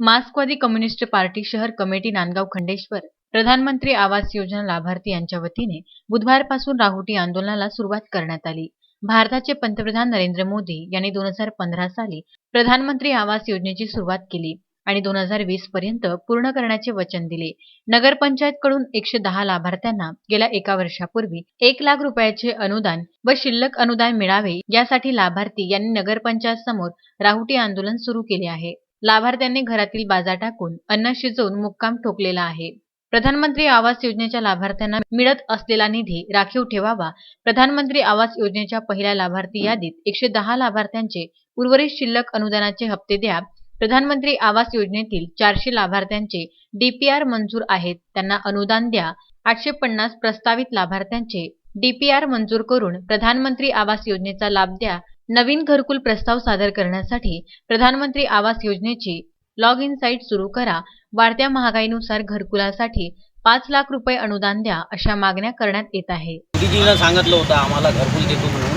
मार्क्सवादी communist party शहर committee Nandgaon Khandeshwar प्रधानमंत्री आवास योजना लाभार्थी यांच्या वतीने बुधवारपासून राहुटी आंदोलनाला सुरुवात करण्यात आली. भारताचे पंतप्रधान नरेंद्र मोदी यांनी दोन हजार पंधरा साली प्रधानमंत्री आवास योजनेची सुरुवात केली आणि दोन हजार वीस पर्यंत पूर्ण करण्याचे वचन दिले. नगरपंचायतकडून एकशे दहा लाभार्थ्यांना गेल्या एका वर्षापूर्वी एक लाख रुपयाचे अनुदान व शिल्लक अनुदान मिळावे यासाठी लाभार्थी यांनी नगरपंचायत समोर राहुटी आंदोलन सुरू केले आहे. लाभार्थ्यांनी घरातील बाजा टाकून अन्न शिजवून मुक्काम ठोकलेला आहे. प्रधानमंत्री आवास योजनेच्या लाभार्थ्यांना मिळत असलेला निधी राखीव ठेवावा. प्रधानमंत्री आवास योजनेच्या पहिल्या लाभार्थी यादीत एकशे दहा लाभार्थ्यांचे उर्वरित शिल्लक अनुदानाचे हप्ते द्या. प्रधानमंत्री आवास योजनेतील चारशे लाभार्थ्यांचे डीपीआर मंजूर आहेत. त्यांना अनुदान द्या. आठशे पन्नास प्रस्तावित लाभार्थ्यांचे डीपीआर मंजूर करून प्रधानमंत्री आवास योजनेचा लाभ द्या नवीन घरकुल प्रस्ताव सादर करण्यासाठी प्रधानमंत्री आवास योजनेची लॉग इन साईट सुरू करा वाढत्या महागाईनुसार घरकुलासाठी पाच लाख रुपये अनुदान द्या अशा मागण्या करण्यात येत आहे. मोदीजीनं सांगितलं होतं आम्हाला घरकुल देतो म्हणून.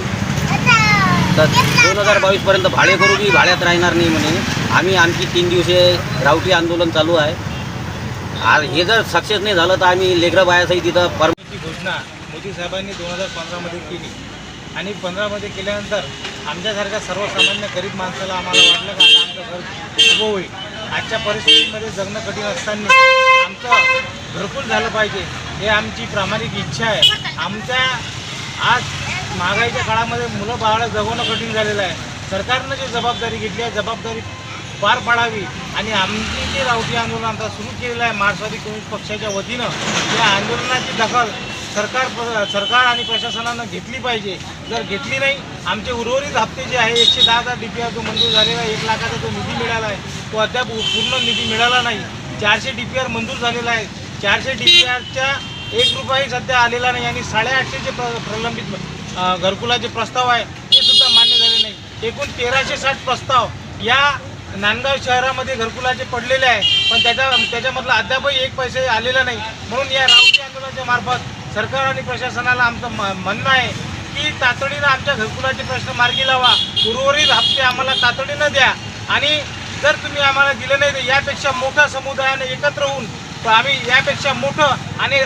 तर दोन हजार बावीसपर्यंत भाडेकरू बी भाड्यात राहणार नाही म्हणे. आम्ही आणखी तीन दिवसे रावटी आंदोलन चालू आहे. हे जर सक्सेस नाही झालं तर आम्ही लेकरं बायासही तिथं पर ची घोषणा मोदी साहेबांनी दोन हजार पंधरामध्ये केली. आणि पंधरामध्ये केल्यानंतर आमच्यासारख्या सर्वसामान्य गरीब माणसाला आम्हाला वाटलं का आता आमचं घर उभं होईल. आजच्या परिस्थितीमध्ये जगणं कठीण असताना आमचं घरकुल झालं पाहिजे हे आमची प्रामाणिक इच्छा आहे. आमच्या आज महागाईच्या काळामध्ये मुलं बाळं जगवणं कठीण झालेलं आहे. सरकारनं जी जबाबदारी घेतली आहे जबाबदारी पार पाडावी आणि आमची जे रावटी आंदोलन आता सुरू केलेलं आहे मार्क्सवादी कम्युनिस्ट पक्षाच्या वतीनं या आंदोलनाची दखल सरकार सरकार आणि प्रशासनानं घेतली पाहिजे. जर घेतली नाही आमचे उर्वरित हप्ते जे आहे एकशे दहाचा डी पी आर जो मंजूर झालेला आहे एक लाखाचा जो निधी मिळाला आहे तो अद्याप पूर्ण निधी मिळाला नाही. चारशे डी पी आर मंजूर झालेला आहे. चारशे डी पी आरच्या एक रुपयाही सध्या आलेला नाही आणि साडेआठशे जे प्र प्रलंबित घरकुलाचे प्रस्ताव आहे ते सुद्धा मान्य झाले नाही. एकूण तेराशे साठ प्रस्ताव या नांदगाव शहरामध्ये घरकुलाचे पडलेले आहे. पण त्याच्या त्याच्यामधला अद्यापही एक पैसे आलेला नाही. म्हणून या रावटी आंदोलनाच्या मार्फत सरकार आणि प्रशासनाला आमचं म- म्हणणं आहे की तातडीनं आमच्या घरकुलाचे प्रश्न मार्गी लावा. उर्वरित हप्ते आम्हाला तातडीनं द्या. आणि जर तुम्ही आम्हाला दिलं नाही तर यापेक्षा मोठ्या समुदायाने एकत्र होऊन तर आम्ही यापेक्षा मोठं आणि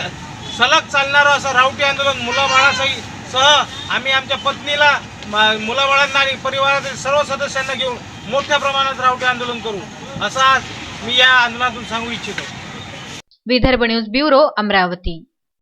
सलग चालणारं असं रावटी आंदोलन मुलाबाळासही सह आम्ही आमच्या पत्नीला मुलाबाळांना आणि परिवारातील सर्व सदस्यांना घेऊन मोठ्या प्रमाणात रावटी आंदोलन करू. असं मी या आंदोलनातून सांगू इच्छितो. Vidarbha news bureau Amravati.